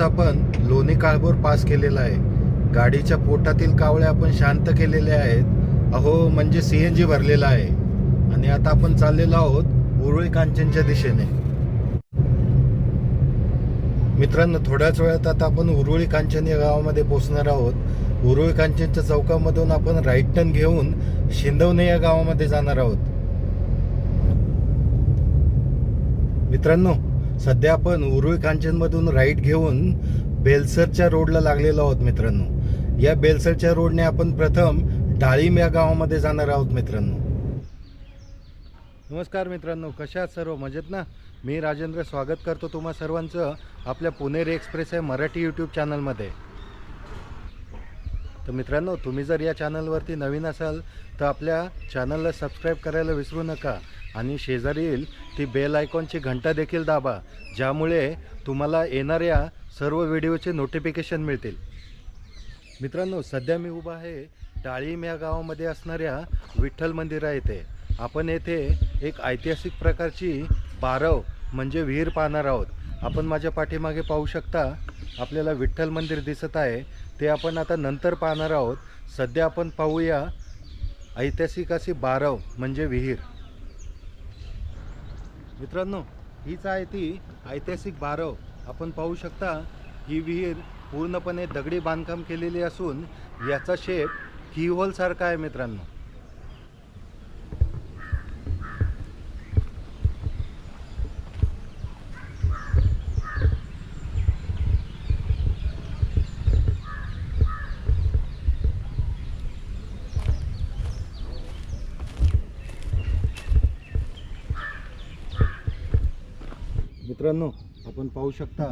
आत- आपण लोणी काळभोर पास केलेला आहे. गाडीच्या पोटातील कावळे आपण शांत केलेले आहेत. अहो म्हणजे सी एन जी भरलेला आहे. आणि आता आपण चाललेलो आहोत उरुळी कांचनच्या दिशेने. मित्रांनो थोड्याच वेळात आता आपण उरुळी कांचन या गावामध्ये पोहोचणार आहोत. उरुळी कांचनच्या चौकामधून आपण राईट टर्न घेऊन शिंदवणे या गावामध्ये जाणार आहोत. मित्रांनो सध्या आपण उरुळ कांचनमधून राईट घेऊन बेलसरच्या रोडला लागलेलो आहोत मित्रांनो. या बेलसरच्या रोडने आपण प्रथम डाळिंब या गावामध्ये जाणार आहोत मित्रांनो. नमस्कार मित्रांनो कशा आहात सर्व? मजेत ना? मी राजेंद्र स्वागत करतो तुम्हा सर्वांचं आपल्या पुणेरी एक्सप्रेस आहे मराठी यूट्यूब चॅनलमध्ये तर मित्रांनो तुम्ही जर या चॅनलवरती नवीन असाल तर आपल्या चॅनलला सबस्क्राईब करायला विसरू नका आणि शेजारील ती बेल आयकॉनची घंटा देखील दाबा ज्यामुळे तुम्हाला येणाऱ्या सर्व व्हिडिओचे नोटिफिकेशन मिळतील. मित्रांनो सध्या मी उभा आहे डाळिंब या गावामध्ये असणाऱ्या विठ्ठल मंदिरा येथे. आपण येथे एक ऐतिहासिक प्रकारची बारव म्हणजे विहीर पाहणार आहोत. आपण माझ्या पाठीमागे पाहू शकता आपल्याला विठ्ठल मंदिर दिसत आहे ते आपण आता नंतर पाहणार आहोत. सध्या आपण पाहूया ऐतिहासिक अशी बारव म्हणजे विहीर. मित्रांनो हीच आहे ती ऐतिहासिक बारव. आपण पाहू शकता ही विहीर पूर्णपणे दगडी बांधकाम केलेली असून याचा शेप कीहोल होलसारखा आहे मित्रांनो. मित्रांनो आपण पाहू शकता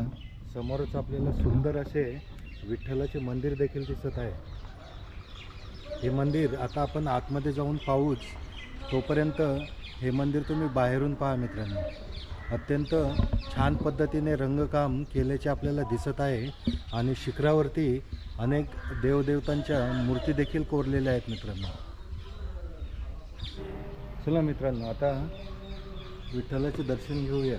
समोरच आपल्याला सुंदर असे विठ्ठलाचे मंदिर देखील दिसत आहे. हे मंदिर आता आपण आतमध्ये जाऊन पाहूच तोपर्यंत हे मंदिर तुम्ही बाहेरून पहा मित्रांनो. अत्यंत छान पद्धतीने रंगकाम केल्याचे आपल्याला दिसत आहे आणि शिखरावरती अनेक देवदेवतांच्या मूर्ती देखील कोरलेल्या आहेत मित्रांनो. चला मित्रांनो आता विठ्ठलाचे दर्शन घेऊया.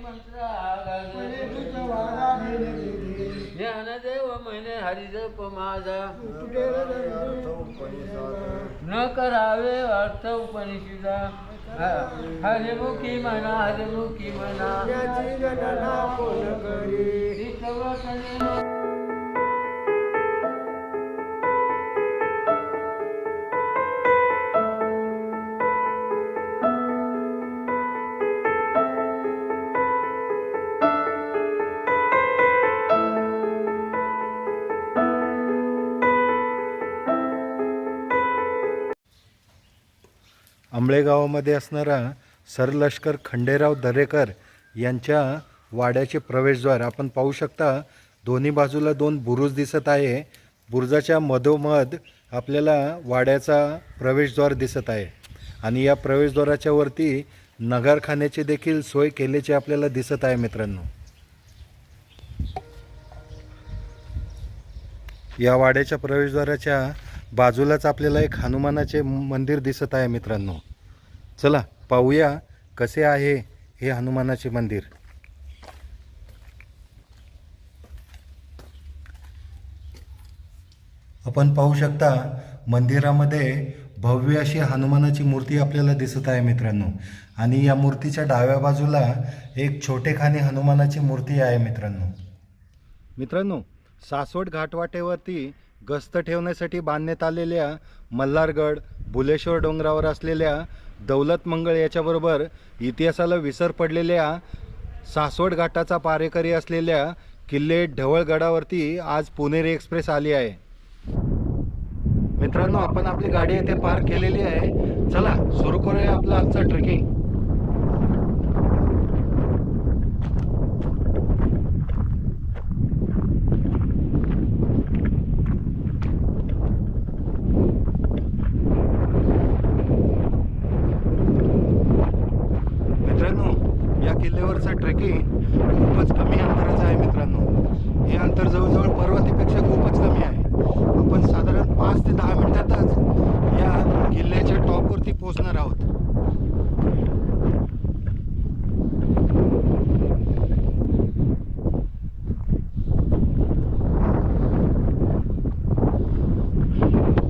हरिजप माझा न करावे अर्थ उपनिषदा हरिमुखी म्हणा हरिमुखी म्हणा आंबळे गावामध्ये असणारा सरलष्कर खंडेराव दरेकर यांच्या वाड्याचे प्रवेशद्वार. आपण पाहू शकता दोन्ही बाजूला दोन बुरुज दिसत आहे. बुरुजाच्या मधोमध आपल्याला वाड्याचा प्रवेशद्वार दिसत आहे. आणि या प्रवेशद्वाराच्या वरती नगारखान्याची देखील सोय केल्याची आपल्याला दिसत आहे मित्रांनो. या वाड्याच्या प्रवेशद्वाराच्या बाजूलाच आपल्याला एक हनुमानाचे मंदिर दिसत आहे मित्रांनो. चला पाहूया कसे आहे हे हनुमानाचे मंदिर. आपण पाहू शकता मंदिरामध्ये भव्य अशी हनुमानाची मूर्ती आपल्याला दिसत आहे मित्रांनो. आणि या मूर्तीच्या डाव्या बाजूला एक छोटेखानी हनुमानाची मूर्ती आहे मित्रांनो. मित्रांनो सासवड घाटवाटेवरती गस्त ठेवण्यासाठी बांधण्यात आलेल्या मल्हारगड बुलेश्वर डोंगरावर असलेल्या दौलत मंगळ याच्याबरोबर इतिहासाला विसर पडलेल्या सासवड घाटाचा पारेकरी असलेल्या किल्ले ढवळगडावरती आज पुणेरी एक्सप्रेस आली आहे. मित्रांनो आपण आपली गाडी येथे पार्क केलेली आहे. चला सुरू करूया आपलं आजचं ट्रेकिंग मित्रांनो या किल्ल्यावरचं ट्रेकिंग खूपच कमी अंतराचं आहे मित्रांनो हे अंतर जवळजवळ पर्वतीपेक्षा खूपच कमी आहे आपण साधारण पाच ते दहा मिनिटातच या किल्ल्याच्या टॉपवरती पोहोचणार आहोत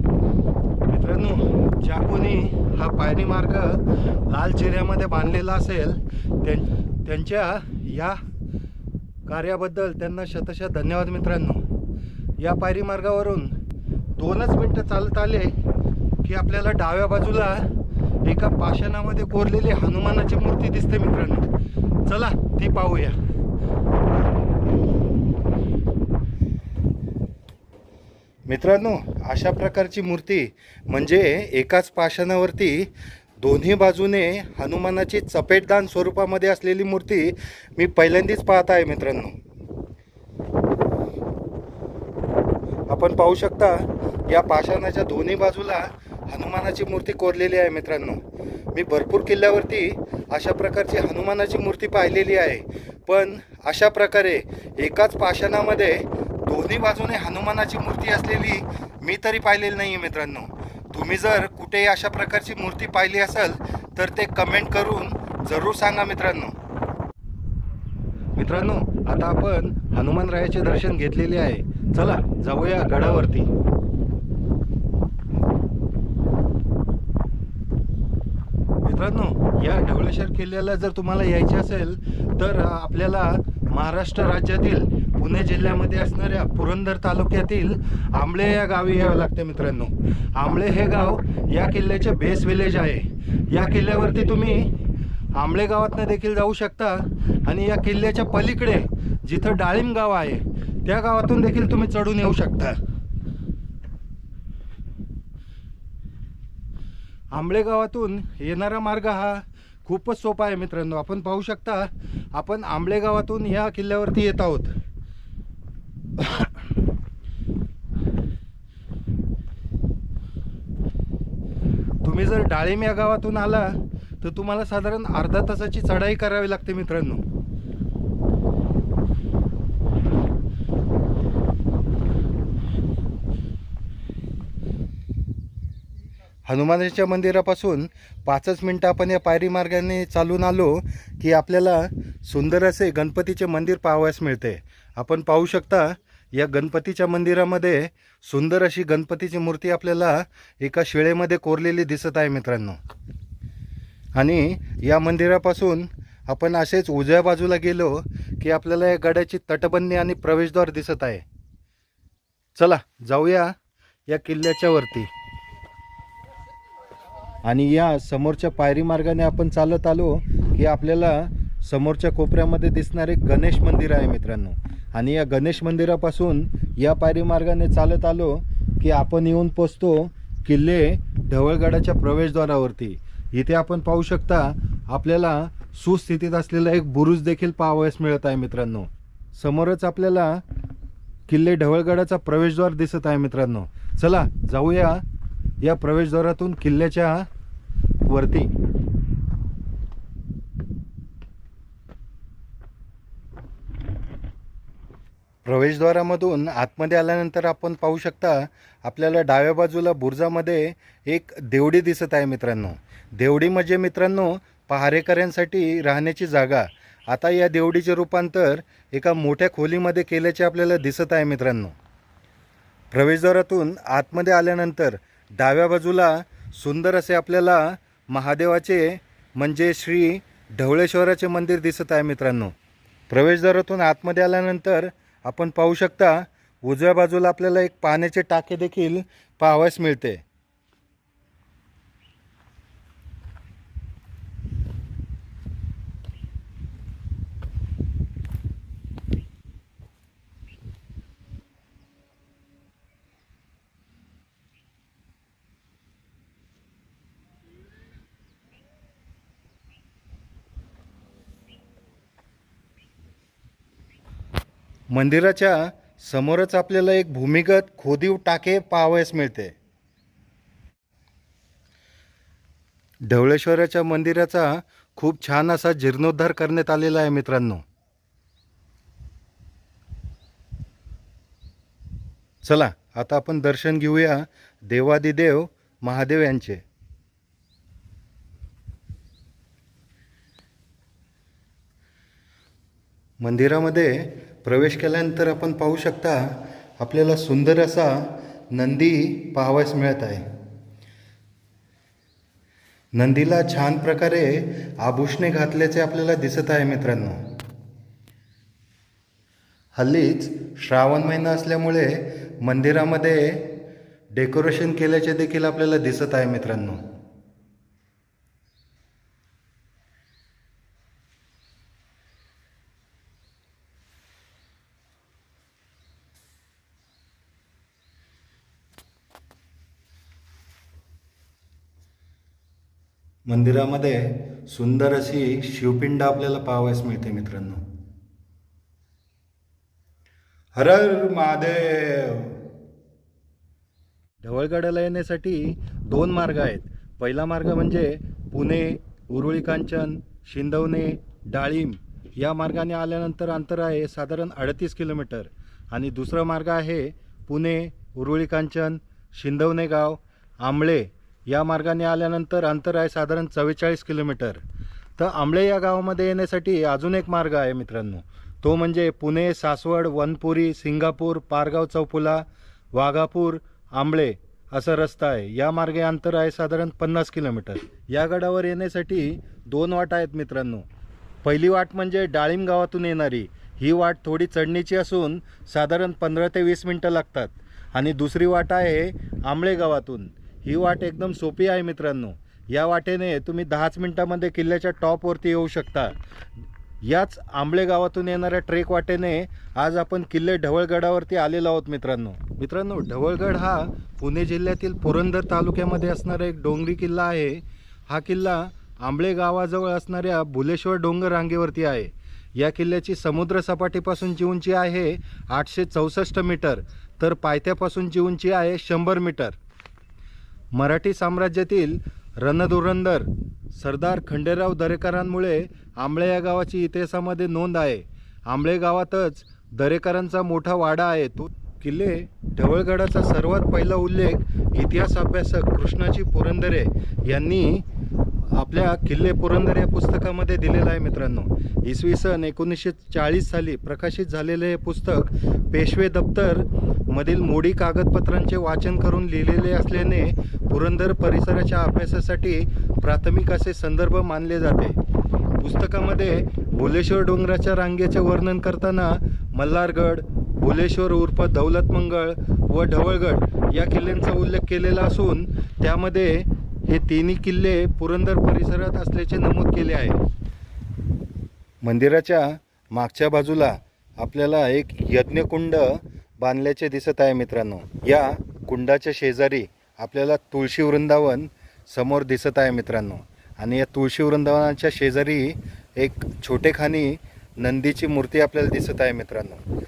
मित्रांनो ज्या कोणी हा पायरी मार्ग लाल चिऱ्यामध्ये बांधलेला असेल त्यां- त्यांच्या या कार्याबद्दल त्यांना शतशः धन्यवाद मित्रांनो. या पायरी मार्गावरून दोनच मिनटं चालत आले की आपल्याला डाव्या बाजूला एका पाषाणामध्ये कोरलेली हनुमानाची मूर्ती दिसते मित्रांनो. चला ती पाहूया. मित्रांनो अशा प्रकारची मूर्ती म्हणजे एकाच पाषाणावरती दोन्ही बाजूने हनुमानाची चपेटदान स्वरूपामध्ये असलेली मूर्ती मी पहिल्यांदाच पाहत आहे मित्रांनो. आपण पाहू शकता या पाषाणाच्या दोन्ही बाजूला हनुमानाची मूर्ती कोरलेली आहे मित्रांनो. मी भरपूर किल्ल्यावरती अशा प्रकारची हनुमानाची मूर्ती पाहिलेली आहे. पण अशा प्रकारे एकाच पाषाणामध्ये दोन्ही बाजूने हनुमानाची मूर्ती असलेली मी तरी पाहिलेली नाही आहे मित्रांनो. तुम्ही जर कुठेही अशा प्रकारची मूर्ती पाहिली असेल तर ते कमेंट करून जरूर सांगा मित्रांनो. मित्रांनो आता आपण हनुमानरायाचे दर्शन घेतलेले आहे. चला जाऊया गडावरती. मित्रांनो या ढवळेश्वर किल्ल्याला जर तुम्हाला यायचे असेल तर आपल्याला महाराष्ट्र राज्यातील पुणे जिल्ह्यामध्ये असणाऱ्या पुरंदर तालुक्यातील आंबळे या गावी यावं लागते मित्रांनो. आंबळे हे गाव या किल्ल्याचे बेस विलेज आहे. या किल्ल्यावरती तुम्ही आंबळे गावातनं देखील जाऊ शकता आणि या किल्ल्याच्या पलीकडे जिथं डाळिंब गाव आहे त्या गावातून देखील तुम्ही चढून येऊ शकता. आंबळे गावातून येणारा मार्ग हा खूपच सोपा आहे मित्रांनो. आपण पाहू शकता आपण आंबळे गावातून या किल्ल्यावरती येत आहोत. तुम्ही जर डाळिंब या गावातून आला तर तुम्हाला साधारण अर्धा तासाची चढाई करावी लागते मित्रांनो. हनुमानाच्या मंदिरापासून पाचच मिनटं आपण या पायरी मार्गाने चालून आलो की आपल्याला सुंदर असे गणपतीचे मंदिर पाहावयास मिळते. आपण पाहू शकता या गणपतीच्या मंदिरामध्ये सुंदर अशी गणपतीची मूर्ती आपल्याला एका शिळेमध्ये कोरलेली दिसत आहे मित्रांनो. आणि या मंदिरापासून आपण असेच उजव्या बाजूला गेलो की आपल्याला या गड्याची तटबंदी आणि प्रवेशद्वार दिसत आहे. चला जाऊया या किल्ल्याच्या वरती. आणि या समोरच्या पायरी मार्गाने आपण चालत आलो की आपल्याला समोरच्या कोपऱ्यामध्ये दिसणारे गणेश मंदिर आहे मित्रांनो. आणि या गणेश मंदिरापासून या पायरी मार्गाने चालत आलो की आपण येऊन पोचतो किल्ले ढवळगडाच्या प्रवेशद्वारावरती. इथे आपण पाहू शकता आपल्याला सुस्थितीत असलेला एक बुरुज देखील पाहावयास मिळत आहे मित्रांनो. समोरच आपल्याला किल्ले ढवळगडाचा प्रवेशद्वार दिसत आहे मित्रांनो. चला जाऊया या प्रवेशद्वारातून किल्ल्याच्या वरती. प्रवेशद्वारामधून आतमध्ये आल्यानंतर आपण पाहू शकता आपल्याला डाव्या बाजूला बुर्जामध्ये एक देवडी दिसत आहे मित्रांनो. देवडी म्हणजे मित्रांनो पहारेकऱ्यांसाठी राहण्याची जागा. आता या देवडीचे रूपांतर एका मोठ्या खोलीमध्ये केल्याचे आपल्याला दिसत आहे मित्रांनो. प्रवेशद्वारातून आतमध्ये आल्यानंतर डाव्या बाजूला सुंदर असे आपल्याला महादेवाचे म्हणजे श्री ढवळेश्वराचे मंदिर दिसत आहे मित्रांनो. प्रवेशद्वारातून आतमध्ये आल्यानंतर आपण पाहू शकता उजव्या बाजूला आपल्याला एक पाण्याचे टाके देखील पाहावयास मिळते. मंदिराच्या समोरच आपल्याला एक भूमिगत खोदीव टाके पाहावयास मिळते. ढवळेश्वराच्या मंदिराचा खूप छान असा जीर्णोद्धार करण्यात आलेला आहे मित्रांनो. चला आता आपण दर्शन घेऊया देवादिदेव महादेव यांचे. मंदिरामध्ये प्रवेश केल्यानंतर आपण पाहू शकता आपल्याला सुंदर असा नंदी पाहावयास मिळत आहे. नंदीला छान प्रकारे आभूषणे घातल्याचे आपल्याला दिसत आहे मित्रांनो. हल्लीच श्रावण महिना असल्यामुळे मंदिरामध्ये डेकोरेशन केल्याचे देखील आपल्याला दिसत आहे मित्रांनो. मंदिरामध्ये सुंदर अशी शिवपिंड आपल्याला पाहावयास मिळते मित्रांनो. हर महादेव. ढवळगडाला येण्यासाठी दोन मार्ग आहेत. पहिला मार्ग म्हणजे पुणे उरुळी कांचन शिंदवणे डाळिंब. या मार्गाने आल्यानंतर अंतर आहे साधारण अडतीस किलोमीटर. आणि दुसरा मार्ग आहे पुणे उरुळी कांचन शिंदवणे गाव आंबळे. या मार्गाने आल्यानंतर अंतर आहे साधारण चव्वेचाळीस किलोमीटर. तर आंबळे या गावामध्ये येण्यासाठी अजून एक मार्ग आहे मित्रांनो. तो म्हणजे पुणे सासवड वनपुरी सिंगापूर पारगाव चौपुला वाघापूर आंबळे असा रस्ता आहे. या मार्गे अंतर आहे साधारण पन्नास किलोमीटर. या गडावर येण्यासाठी दोन वाट आहेत मित्रांनो. पहिली वाट म्हणजे डाळिंब गावातून येणारी. ही वाट थोडी चढणीची असून साधारण पंधरा ते वीस मिनटं लागतात. आणि दुसरी वाट आहे आंबळे गावातून. ही वाट एकदम सोपी आहे मित्रांनो. या वाटेने तुम्ही दहाच मिनटामध्ये किल्ल्याच्या टॉपवरती येऊ शकता. याच आंबळे गावातून येणाऱ्या ट्रेक वाटेने आज आपण किल्ले ढवळगडावरती आलेलो आहोत मित्रांनो. मित्रांनो ढवळगड हा पुणे जिल्ह्यातील पुरंदर तालुक्यामध्ये असणारा एक डोंगरी किल्ला आहे. हा किल्ला आंबळे गावाजवळ असणाऱ्या भुलेश्वर डोंगर रांगेवरती आहे. या किल्ल्याची समुद्रसपाटीपासूनची उंची आहे आठशे चौसष्ट मीटर तर पायथ्यापासूनची उंची आहे शंभर मीटर. मराठी साम्राज्यातील रणधुरंदर सरदार खंडेराव दरेकरांमुळे आंबळे या गावाची इतिहासामध्ये नोंद आहे. आंबळे गावातच दरेकरांचा मोठा वाडा आहे. तो किल्ले ढवळगडाचा सर्वात पहिला उल्लेख इतिहास अभ्यासक कृष्णाजी पुरंदरे यांनी आपल्या किल्ले पुरंदर या पुस्तकामध्ये दिलेलं आहे मित्रांनो. इसवी सन एकोणीसशे चाळीस साली प्रकाशित झालेले हे पुस्तक पेशवे दप्तर मधील मोडी कागदपत्रांचे वाचन करून लिहिलेले असल्याने पुरंदर परिसराच्या अभ्यासासाठी प्राथमिक असे संदर्भ मानले जाते. पुस्तकामध्ये भुलेश्वर डोंगराच्या रांगेचे वर्णन करताना मल्हारगड भुलेश्वर उर्फ दौलतमंगळ व ढवळगड या किल्ल्यांचा उल्लेख केलेला असून त्यामध्ये हे तिन्ही किल्ले पुरंदर परिसरात असल्याचे नमूद केले आहे. मंदिराच्या मागच्या बाजूला आपल्याला एक यज्ञकुंड बांधल्याचे दिसत आहे मित्रांनो. या कुंडाच्या शेजारी आपल्याला तुळशी वृंदावन समोर दिसत आहे मित्रांनो. आणि या तुळशी वृंदावनाच्या शेजारी एक छोटेखानी नंदीची मूर्ती आपल्याला दिसत आहे मित्रांनो.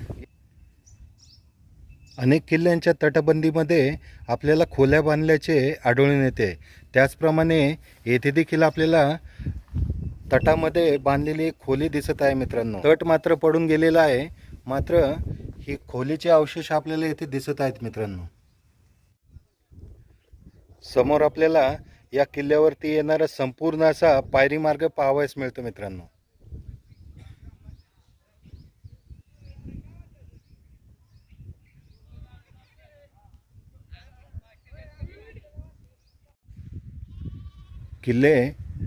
अनेक किल्ल्यांच्या तटबंदीमध्ये आपल्याला खोल्या बांधल्याचे आढळून येते. त्याचप्रमाणे येथे देखील आपल्याला तटामध्ये बांधलेली एक खोली दिसत आहे मित्रांनो. तट मात्र पडून गेलेला आहे. मात्र ही खोलीचे अवशेष आपल्याला येथे दिसत आहेत मित्रांनो. समोर आपल्याला या किल्ल्यावरती येणारा संपूर्ण असा पायरी मार्ग पाहावयास मिळतो मित्रांनो. किल्ले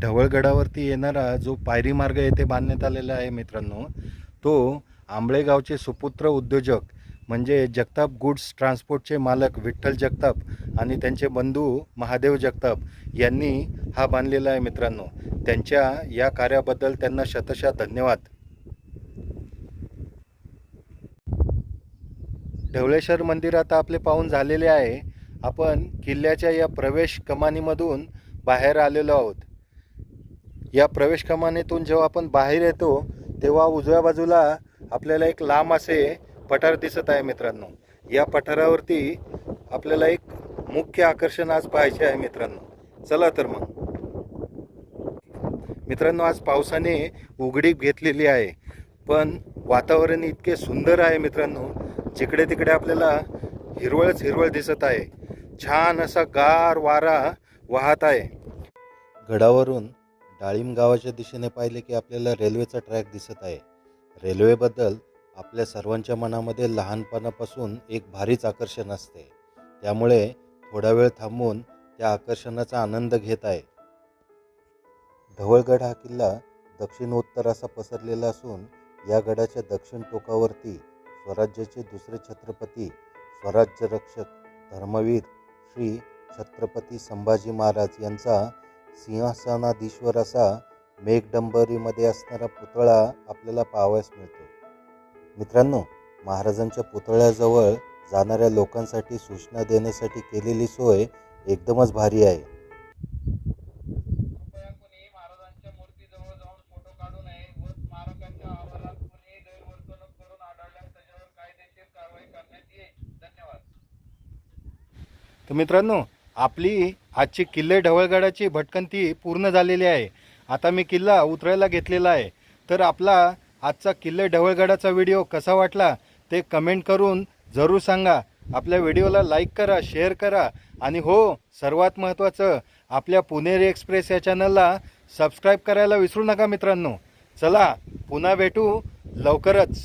ढवळगडावरती येणारा जो पायरी मार्ग येथे बांधण्यात आलेला आहे मित्रांनो तो आंबळेगावचे सुपुत्र उद्योजक म्हणजे जगताप गुड्स ट्रान्सपोर्टचे मालक विठ्ठल जगताप आणि त्यांचे बंधू महादेव जगताप यांनी हा बांधलेला आहे मित्रांनो. त्यांच्या या कार्याबद्दल त्यांना शतशः धन्यवाद. ढवळेश्वर मंदिर आता आपले पाहून झालेले आहे. आपण किल्ल्याच्या या प्रवेश कमानीमधून बाहेर आलेलो आहोत. या प्रवेश कमानीतून जेव्हा आपण बाहेर येतो तेव्हा उजव्या बाजूला आपल्याला एक लांब असे पठार दिसत आहे मित्रांनो. या पठारावरती आपल्याला एक मुख्य आकर्षण आज पाहायचे आहे मित्रांनो. चला तर मग. मित्रांनो आज पावसाने उघडीप घेतलेली आहे. पण वातावरण इतके सुंदर आहे मित्रांनो जिकडे तिकडे आपल्याला हिरवळच हिरवळ दिसत आहे. छान असा गार वारा वाहत आहे. गडावरून डाळिंब गावाच्या दिशेने पाहिले की आपल्याला रेल्वेचा ट्रॅक दिसत आहे. रेल्वेबद्दल आपल्या सर्वांच्या मनामध्ये लहानपणापासून एक भारीच आकर्षण असते. त्यामुळे थोडा वेळ थांबून त्या आकर्षणाचा आनंद घेत आहे. ढवळगड हा किल्ला दक्षिणोत्तर असा पसरलेला असून या गडाच्या दक्षिण टोकावरती स्वराज्याचे दुसरे छत्रपती स्वराज्य रक्षक धर्मवीर श्री छत्रपती संभाजी महाराज यांचा सिंहासनाधीश्वर असा मेघडंबरीमध्ये असणारा पुतळा आपल्याला पाहावयास मिळतो. मित्रांनो महाराजांच्या पुतळ्याजवळ जाणाऱ्या लोकांसाठी सूचना देण्यासाठी केलेली सोय एकदमच भारी आहे. तर मित्रांनो आपली आजची किल्ले ढवळगडाची भटकंती पूर्ण झालेली आहे. आता मी किल्ला उतरायला घेतलेला आहे. तर आपला आजचा किल्ले ढवळगडाचा व्हिडिओ कसा वाटला ते कमेंट करून जरूर सांगा. आपल्या व्हिडिओला लाईक करा शेअर करा आणि हो सर्वात महत्त्वाचं आपल्या पुणेरी एक्सप्रेस या चॅनलला सबस्क्राईब करायला विसरू नका मित्रांनो. चला पुन्हा भेटू लवकरच.